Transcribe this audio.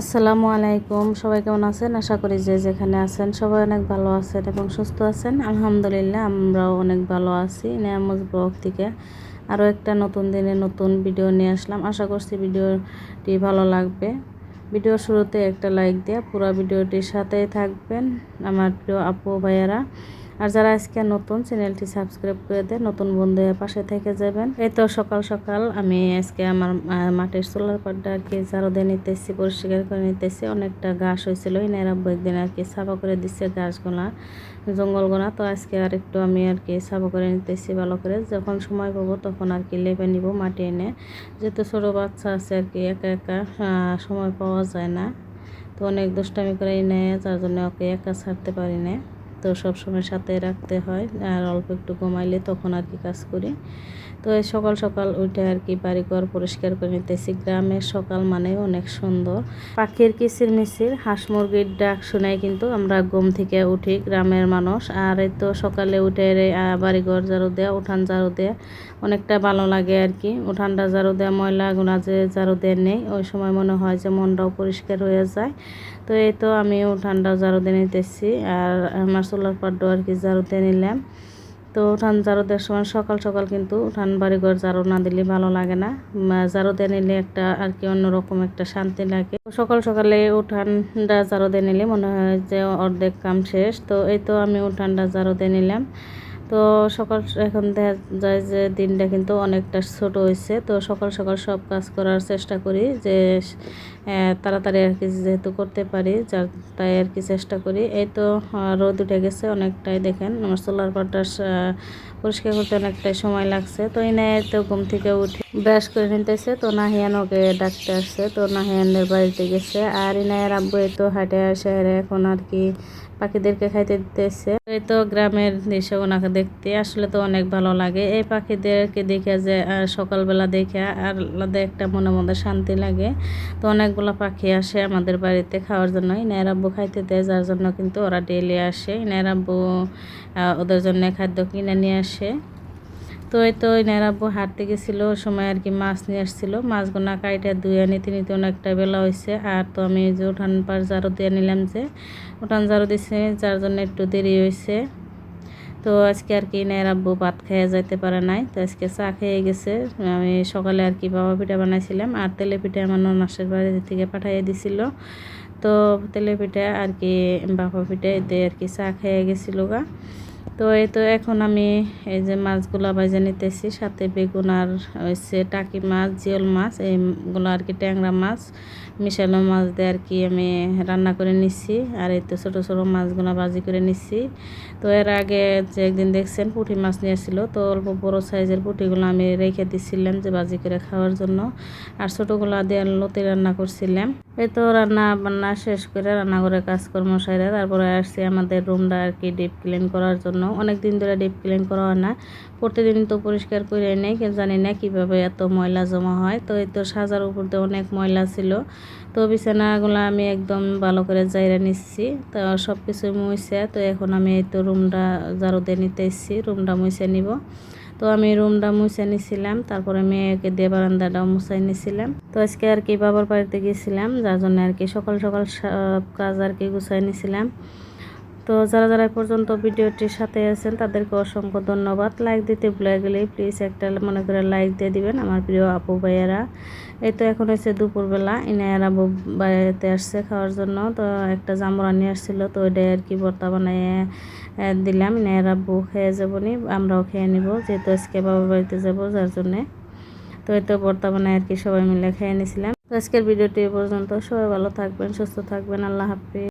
আসসালামু আলাইকুম। সবাই কেমন আছেন? আশা করি যে যেখানে আছেন সবাই অনেক ভালো আছেন এবং সুস্থ আছেন। আলহামদুলিল্লাহ, আমরাও অনেক ভালো আছি নিয়ামত ব্লগ থেকে। আরও একটা নতুন দিনে নতুন ভিডিও নিয়ে আসলাম। আশা করছি ভিডিওটি ভালো লাগবে। ভিডিওর শুরুতে একটা লাইক দিয়ে, পুরো ভিডিওটির সাথেই থাকবেন। আমার প্রিয় আপু, ভাইয়ারা আর যারা আজকে নতুন, চ্যানেলটি সাবস্ক্রাইব করে দেয় নতুন বন্ধু পাশে থেকে যাবেন। এই তো সকাল সকাল আমি আজকে আমার মাটির সোলার পাড্ডা আর কি ঝাড়ু দিয়ে নিতেছি, পরিষ্কার করে নিতেছি। অনেকটা ঘাস হয়েছিল এনার আব্বু একদিন আর কি সাফা করে দিচ্ছে ঘাসগুলা, জঙ্গলগুলা। তো আজকে আর একটু আমি আর কি সাফা করে নিতেছি ভালো করে। যখন সময় পাবো তখন আর কি লেপে নিব মাটি এনে। যেহেতু ছোটো বাচ্চা আছে আর কি, একা একা সময় পাওয়া যায় না। তো অনেক দুষ্টামি করে নেয়, যার জন্য ওকে একা ছাড়তে পারি না। তো সবসময় সাথে রাখতে হয় আর অল্প একটু ঘুমাইলে তখন আর কি কাজ করি। তো সকাল সকাল উঠে আর কি বাড়িঘর পরিষ্কার করে নিতেছি। গ্রামের সকাল মানে অনেক সুন্দর। পাখির কিচির মিচির, হাঁস মুরগির ডাক শোনায় কিন্তু আমরা ঘুম থেকে উঠি গ্রামের মানুষ। আর এই তো সকালে উঠে বাড়িঘর ঝাড়ু দেয়া, উঠান ঝাড়ু দেয়া অনেকটা ভালো লাগে আর কি। উঠানটা ঝাড়ু দেওয়া ময়লা গুণা যে ঝাড়ু দেয় নেই, ওই সময় মনে হয় যে মনটাও পরিষ্কার হয়ে যায়। তো এই তো আমি উঠানটাও ঝাড়ু দিয়ে নিতেছি। আর আমার সোলার পাড্ডো আর কি ঝাড়ু দিয়ে নিলাম। তো উঠান ঝাড়ু দেওয়ার সময় সকাল সকাল কিন্তু উঠান বাড়িঘর ঝাড়ু না দিলে ভালো লাগে না। ঝাড়ু দিয়ে নিলে একটা আর কি অন্যরকম একটা শান্তি লাগে। সকাল সকালে উঠানটা ঝাড়ু দিয়ে নিলে মনে হয় যে অর্ধেক কাম শেষ। তো এই তো আমি উঠানটা ঝাড়ু দিয়ে নিলাম। তো সকাল এখন দেখা যায় যে দিনটা কিন্তু অনেকটা ছোট হয়েছে। তো সকাল সকাল সব কাজ করার চেষ্টা করি যে তাড়াতাড়ি আর কি যেহেতু করতে পারি, যার তাই আর কি চেষ্টা করি। এই তো রোদ উঠে গেছে অনেকটাই, দেখেন আমার সোলার পাটা পরিষ্কার করতে অনেকটাই সময় লাগছে। তো এনে তো ঘুম থেকে উঠে ব্রাশ করে নিতেছে তো নাহিয়ান ওকে ডাকতে আসছে। তো নাহিয়ানের বাড়িতে গেছে। আর ইনায়ের আব্বু তো হাটে আসে এখন আর কি পাখিদেরকে খাইতে দিতেছে। এই তো গ্রামের দৃশ্য ওনাকে দেখতে আসলে তো অনেক ভালো লাগে। এই পাখিদেরকে দেখে যে সকালবেলা দেখে আর আলাদা একটা মনে মধ্যে শান্তি লাগে। তো অনেকগুলো পাখি আসে আমাদের বাড়িতে খাওয়ার জন্য ইনায়রাব্বু খাইতে দেয়, যার জন্য কিন্তু ওরা ডেলি আসে। ইনায়রাব্বু ওদের জন্য খাদ্য কিনে নিয়ে আসে। তো এই তো নেরাব্বু হাঁটতে গেছিল সময় আর কি মাছ নিয়ে আসছিল। মাছগুলো কাইটা ধুয়ে নিতে নিতে অনেকটা বেলা হয়েছে আর তো আমি যে উঠান পার জারো দিয়ে নিলাম যে, উঠান জারো দিছে যার জন্য একটু দেরি হয়েছে তো আজকে আর কি নেরাব্বু ভাত খেয়ে যাইতে পারে নাই। তো আজকে চা খেয়ে গেছে। আমি সকালে আর কি বাবা পিঠা বানাইছিলাম, আর তেলে পিঠা আমার ননাসের বাড়ি থেকে পাঠাইয়ে দিছিল। তো তেলে পিঠা আর কি বাবা পিঠা এতে আর কি চা খেয়ে গেছিল গা। তো এই তো এখন আমি এই যে মাছগুলো বাজে নিতেছি, সাথে বেগুন আর হচ্ছে টাকি মাছ, জিওল মাছ, এইগুলো আর কি ট্যাংরা মাছ, মিশালো মাছ দিয়ে আর কি আমি রান্না করে নিচ্ছি আর এই তো ছোটো ছোটো মাছগুলো বাজি করে নিচ্ছি তো এর আগে যে একদিন দেখছেন পুঁটি মাছ নিয়েছিল তো অল্প বড়ো সাইজের পুঁটিগুলো আমি রেখে দিচ্ছিলাম যে বাজি করে খাওয়ার জন্য। আর ছোটোগুলো দিয়ে লতি রান্না করছিলাম। এই তো রান্না বান্না শেষ করে রান্নাঘরে কাজকর্ম সাইরা তারপরে আসছি আমাদের রুমটা আর কি ডিপ ক্লিন করার জন্য। অনেক দিন ধরে ডিপ ক্লিন করা হয় না। প্রতিদিন তো পরিষ্কার করে নেই জানি না কীভাবে এত ময়লা জমা হয়। তো এই তো সাজার উপর দিয়ে অনেক ময়লা ছিল। তো বিছানাগুলো আমি একদম ভালো করে জায়গা নিচ্ছি। তো সব কিছু মুছে তো এখন আমি এই তো রুমটা ঝাড়ু দিয়ে নিতে এসেছি। রুমটা মুছে নিব। তো আমি রুমটা মুছে নিছিলাম। তারপরে মেয়েকে দিয়ে বারান্দাটাও মুছাই নিছিলাম। তো আজকে আর কি বাবার বাড়িতে গেছিলাম। যার জন্য আর কি সকাল সকাল সব কাজ আর কি গুছাই নিছিলাম। তো যারা যারা পর্যন্ত ভিডিওটির সাথে আছেন, তাদেরকে অসংখ্য ধন্যবাদ। লাইক দিতে ভুলে গেলে প্লিজ একটা মনে করে লাইক দিয়ে দিবেন আমার প্রিয় আপু ভাইয়েরা। এই তো এখন হচ্ছে দুপুরবেলা, ইনায়ার আবু বাড়িতে আসছে খাওয়ার জন্য। তো একটা জামরা নিয়ে আসছিল, তো ওইটাই আর কি ভর্তা বানিয়ে দিলাম। ইনায়ার আব্বু খেয়ে যাব নি, আমরাও খেয়ে নিব, যেহেতু আজকে বাবার বাড়িতে যাব, যার জন্যে। তো এই তো ভর্তা বানায় আর কি সবাই মিলে খেয়ে নিয়েছিলাম আজকের ভিডিওটি পর্যন্ত। সবাই ভালো থাকবেন, সুস্থ থাকবেন, আল্লাহ হাফিজ।